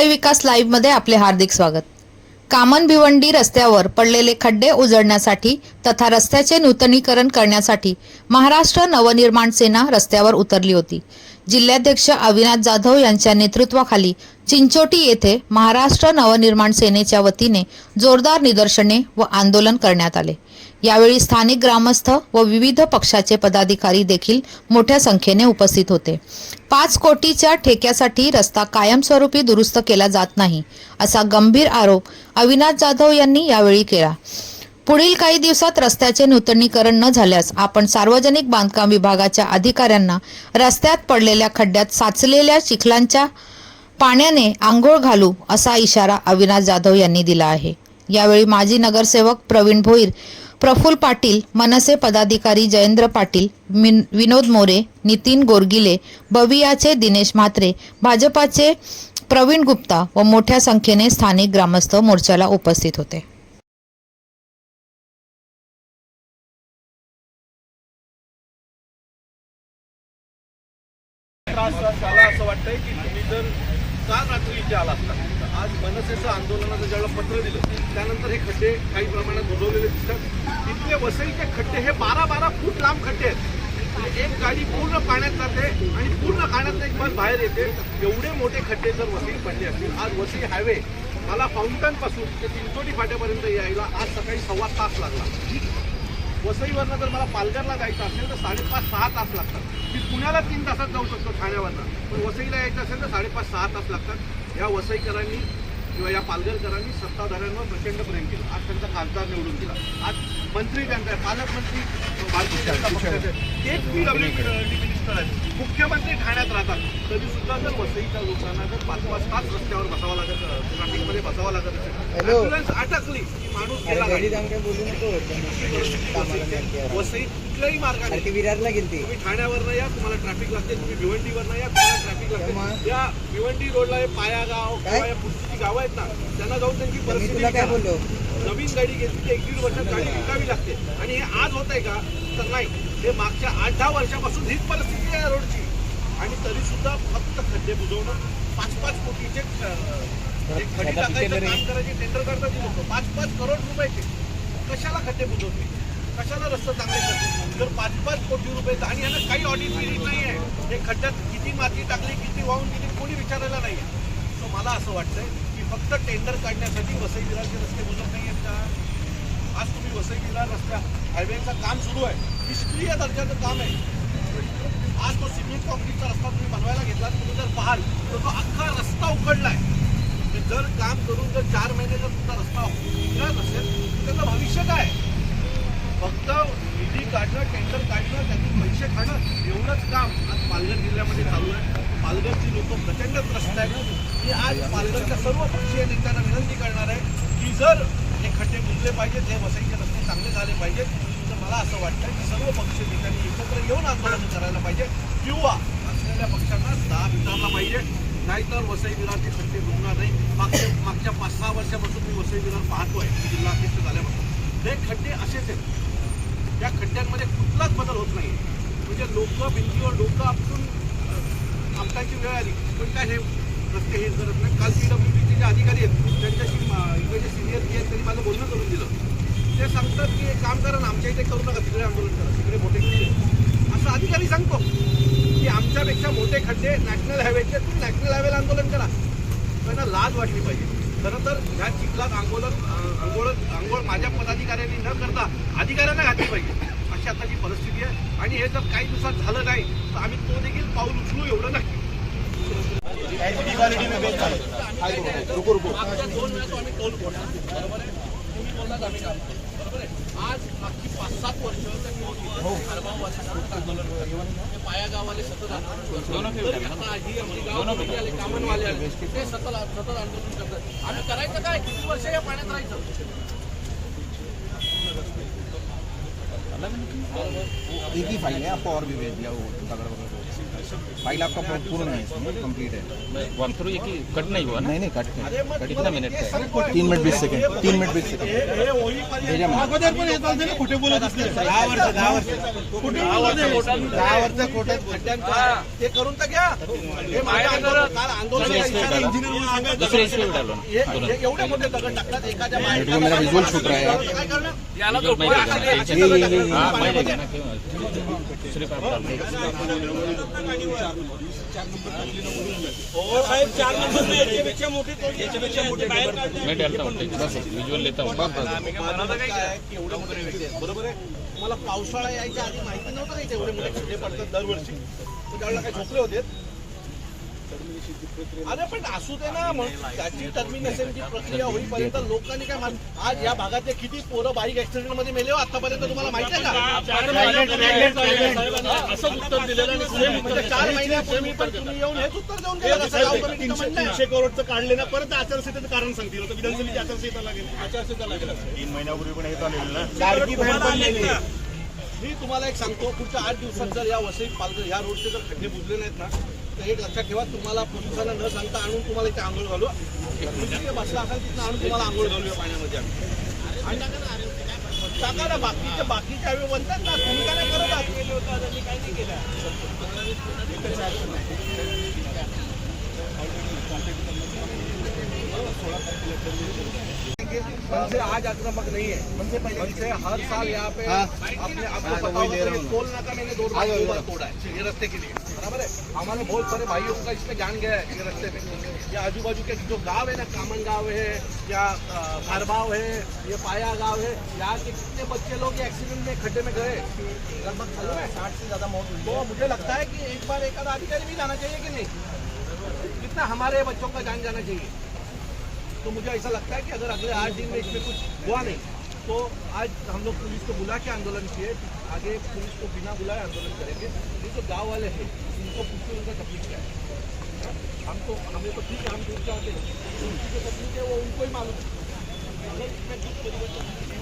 वसई विकास लाईव्हमध्ये आपले हार्दिक स्वागत. कामन भिवंडी रस्त्यावर पडलेले खड्डे उजळण्यासाठी तथा रस्त्याचे नूतनीकरण करण्यासाठी महाराष्ट्र नवनिर्माण सेना रस्त्यावर उतरली होती. जिल्हाध्यक्ष अविनाश जाधव यांच्या नेतृत्वाखाली चिंचोटी येथे महाराष्ट्र नवनिर्माण सेनेच्या वतीने जोरदार निदर्शने व आंदोलन करण्यात आले. यावेळी स्थानिक ग्रामस्थ व विविध पक्षाचे पदाधिकारी देखील मोठ्या संख्येने उपस्थित होते. पाच कोटीच्या ठेक्यासाठी रस्ता कायमस्वरूपी दुरुस्त केला जात नाही असा गंभीर आरोप अविनाश जाधव यांनी यावेळी केला. पुढील काही दिवसात रस्त्याचे नूतनीकरण न झाल्यास आपण सार्वजनिक बांधकाम विभागाच्या अधिकाऱ्यांना रस्त्यात पडलेल्या खड्ड्यात साचलेल्या चिखलांच्या पाण्याने आंघोळ घालू असा इशारा अविनाश जाधव यांनी दिला आहे. यावेळी माजी नगरसेवक प्रवीण भोईर प्रफुल्ल पाटील मनसे पदाधिकारी जयेंद्र पाटील मिन- विनोद मोरे नितीन गोरगिले बवियाचे दिनेश म्हात्रे भाजपाचे प्रवीण गुप्ता व मोठ्या संख्येने स्थानिक ग्रामस्थ मोर्चाला उपस्थित होते. असं वाटतंय की तुम्ही जर काल रात्री इथे आला असता. आज मनसेचं आंदोलनाचं ज्यावेळेला पत्र दिलं त्यानंतर हे खड्डे काही प्रमाणात बुजवलेले दिसतात. तिथले वसईचे खड्डे हे बारा बारा फूट लांब खड्डे आहेत. म्हणजे एक गाडी पूर्ण पाण्यात जाते आणि पूर्ण पाण्यात एक बस बाहेर येते. एवढे मोठे खड्डे जर वसई पडले असतील आज वसई हायवे मला फाउंटनपासून ते चिंचोटी फाट्यापर्यंत यायला आज सकाळी सव्वा तास लागला. वसईवरनं जर मला पालघरला जायचं असेल तर साडेपाच सहा तास लागतात. मी पुण्याला तीन तासात जाऊ शकतो ठाण्यावरनं. पण वसईला यायचं असेल तर साडेपाच सहा तास लागतात. या वसईकरांनी किंवा या पालघरकरांनी सत्ताधाऱ्यांवर प्रचंड प्रेम केलं. आज त्यांचा खासदार निवडून दिला आज मंत्री त्यांचा पालकमंत्री भारतीय जनता पक्षाचे तेच पी डब्ल्यू मिनिस्टर आहेत. मुख्यमंत्री ठाण्यात राहतात. तरी सुद्धा जर वसईच्या लोकांना जर पाच पाच तास रस्त्यावर बसावं लागत ट्रॅफिकमध्ये बसावं लागत असेल ॲम्ब्युलन्स अटकली की माणूस गेला. वसई कुठल्याही मार्गाने विरारला गेलती. तुम्ही ठाण्यावरनं या तुम्हाला ट्रॅफिक लागते. तुम्ही भिवंडीवरनं या तुम्हाला ट्रॅफिक लागते? या भिवंडी रोडला हे पाया गाव काय? किंवा या गावं आहेत ना त्यांना जाऊन त्यांची परिस्थिती नवीन गाडी घेतली की एक दीड वर्षात गाडी विकावी लागते. आणि हे आज होत आहे का? तर नाही. हे मागच्या आठ दहा वर्षापासून हीच परिस्थिती आहे रोडची. आणि तरी सुद्धा फक्त खड्डे बुजवणं पाच पाच कोटीचे खडी टाकायचं काम करायचे टेंडर करतात लोक. पाच पाच करोड रुपयाचे. कशाला खड्डे बुजवते? कशाला रस्ते चांगले करते? जर पाच पाच कोटी रुपये आणि यांना काही ऑडिट बिडिट नाही आहे. हे खड्ड्यात किती माती टाकली किती वाहून गेली कोणी विचारायला नाही आहे. सो मला असं वाटतंय फक्त टेंडर काढण्यासाठी वसई विरारचे रस्ते बुजवत नाही आहेत का? आज तुम्ही वसई विरार रस्त्या हायवेचं काम सुरू आहे. निष्क्रिय दर्जाचं काम आहे. आज तो सिमेंट कॉन्क्रीटचा रस्ता तुम्ही बनवायला घेतला तुम्ही जर पाहाल तर तो अख्खा रस्ता उकडलाय आहे म्हणजे जर काम करून जर चार महिने जर तुमचा रस्ता उघडत असेल तर त्याचं भविष्य काय? फक्त निधी काढणं टेंडर काढणं त्यातून पैसे खाणं एवढंच काम आज पालघर जिल्ह्यामध्ये चालू आहे. पालघरची लोक प्रचंड त्रस्त आहेत. मी आज पालघरच्या सर्व पक्षीय नेत्यांना विनंती करणार आहे की जर हे खड्डे बुजले पाहिजेत हे वसईचे रस्ते चांगले झाले पाहिजेत तर मला असं वाटतं की सर्व पक्षीय नेत्यांनी एकत्र येऊन आंदोलन करायला पाहिजे किंवा असलेल्या पक्षांना दाब विचारला पाहिजे. नाहीतर वसई विरारचे खड्डे बुजणार नाही. मागच्या मागच्या पाच सहा वर्षापासून मी वसई विरार पाहतोय. जिल्हा अध्यक्ष झाल्यापासून. हे खड्डे असेच आहेत. या खड्ड्यांमध्ये कुठलाच बदल होत नाही म्हणजे लोक भिंतीवर डोकं आपटून आमटाची वेळ आली. पण काय हे रस्ते हे करत नाही काल पी डब्ल्यू डीचे जे अधिकारी आहेत त्यांच्याशी इकडे सिनियर जे आहेत त्यांनी माझं बोलणं करून दिलं. ते सांगतात की एक काम करा ना आमच्या इथे करू नका तिकडे आंदोलन करा तिकडे मोठे खड्डे असं अधिकारी सांगतो की आमच्यापेक्षा मोठे खड्डे नॅशनल हायवेचे तुम्ही नॅशनल हायवेला आंदोलन करा. त्यांना लाज वाटली पाहिजे. खरं तर ह्या चिखलात आंदोलन आंघोळ आंघोळ माझ्या पदाधिकाऱ्यांनी न करता अधिकाऱ्यांना घातली पाहिजे. अशी आता जी परिस्थिती आहे. आणि हे जर काही दिवसात झालं नाही तर आम्ही तो देखील पाऊल उचलू एवढं नाही. दोन वेळा आम्ही टोल फोडला बरोबर आहे? तुम्ही बोललात आम्ही काम करू. बरोबर आहे? आज मागची पाच सात वर्ष ते खडगाववासी सतत आंदोलन करतात. ते पाया गावाले सतत आंदोलन करतात. तरी आता ही आमची गाव आले कामनवाले आले. ते सतत सतत आंदोलन करतात. आम्ही करायचं काय? किती वर्ष या पाण्यात राहायचं? एक ही फाइल है आपको और भी भेज दिया वो तगड़ा वगैरह फाइल आपका पूर्ण- पूर्ण है कंप्लीट है वॉक थ्रू ये की कट नहीं हुआ ना? नहीं नहीं कट मग कितना मिनिट आहे. तीन मिनिट वीस सेकंड तीन मिनिट वीस सेकंड. अगोदर पण येत होते ना, कुठे बोलत असते दहा वर्ष दहा वर्ष कुठे? दहा वर्ष कुठे खड्ड्यांचा ते करून तर घ्या हे माझ्या आंदोलन काल आंदोलन आलो दुसरे एवढे मोठे दगड टाकतात एखाद्या मेरे को shoot रहा है। यार. काय करणार Visual माहिती आहे का? असे टेन्शन दगड ये- ये- टाकतात. हाँ माहिती आहे ना क्यों दुसरे पे आप डाल दो। मैं डालता हूँ विजुअल लेता हूँ मला मोठे बरोबर आहे. मला पावसाळा यायच्या आधी माहिती नव्हतं का इथे एवढे मोठे खड्डे पडतात दरवर्षी? त्यावेळेला काय झोपले होते? अरे पण असू दे ना मग त्याची टर्मिनेशनची प्रक्रिया होईपर्यंत लोकांनी काय मान आज या भागातले किती पोरं बाईक ऍक्सिडेंटमध्ये मेले हो आतापर्यंत तुम्हाला माहिती आहे का? असं उत्तर दिलेलं आणि same उत्तर म्हणजे चार महिन्यापूर्वी पण तुम्ही येऊन हेच उत्तर देऊन गेलं का? गाव कमिटीचं तीनशे म्हणणं आहे. तीनशे करोडचं काढले ना परत आचारसंहितेचं कारण सांगतील. आता विधानसभेची आचारसंहिता लागेल. आचारसंहिता लागेल. तीन महिन्यापूर्वी पण येत आलेलं ना? पण नेली मी तुम्हाला एक सांगतो पुढच्या आठ दिवसात जर या वसई पालघर या रोडचे जर खड्डे बुजले नाहीत ना एक लक्षात ठेवा तुम्हाला पोलिसांना न सांगता आणून तुम्हाला इथे आंघोळ घालू तुम्ही बसला असाल तिथं आणून तुम्हाला आंघोळ घालूया पाण्यामध्ये आम्ही आणि टाका ना बाकीच्या बाकीच्या आम्ही म्हणतात ना तुम्ही काय नाही करत आहात? मनसे आज आक्रामक नहीं है। मनसे मनसे हर साल यहाँ पे अपने आपको पता होगा टोल नाका मैंने दो बार दो बार तोड़ा है। ये रास्ते के लिए। बराबर है। हमारे बहुत सारे भाइयों का इसमें जान गया है ये रास्ते में। ये आजू बाजू के जो गाँव है ना कामन गाँव है या भारबाव है ये पाया गाँव है यहाँ के कितने बच्चे लोग एक्सीडेंट में खड्डे में गए? लगभग मालूम है साठ से ज़्यादा मौत हुई तो मुझे लगता है की एक बार एक आधा अधिकारी भी जाना चाहिए कि नहीं? कितना हमारे बच्चों का जान जाना चाहिए? तो मुझे ऐसा लगता है कि अगर अगले आठ दिन में इसमें कुछ हुआ नहीं तो आज हम लोग पुलिस को बुला के आंदोलन किए, आगे पुलिस को बिना बुलाए आंदोलन करेंगे। ये जो गाँव वाले हैं उनको पूछते उनका तकलीफ़ क्या है? हम तो हमें तो ठीक है, हम दूर चाहते हैं। उनकी जो तकलीफ़ है, वो उनको ही मालूम है। अगर इसमें कुछ परिवर्तन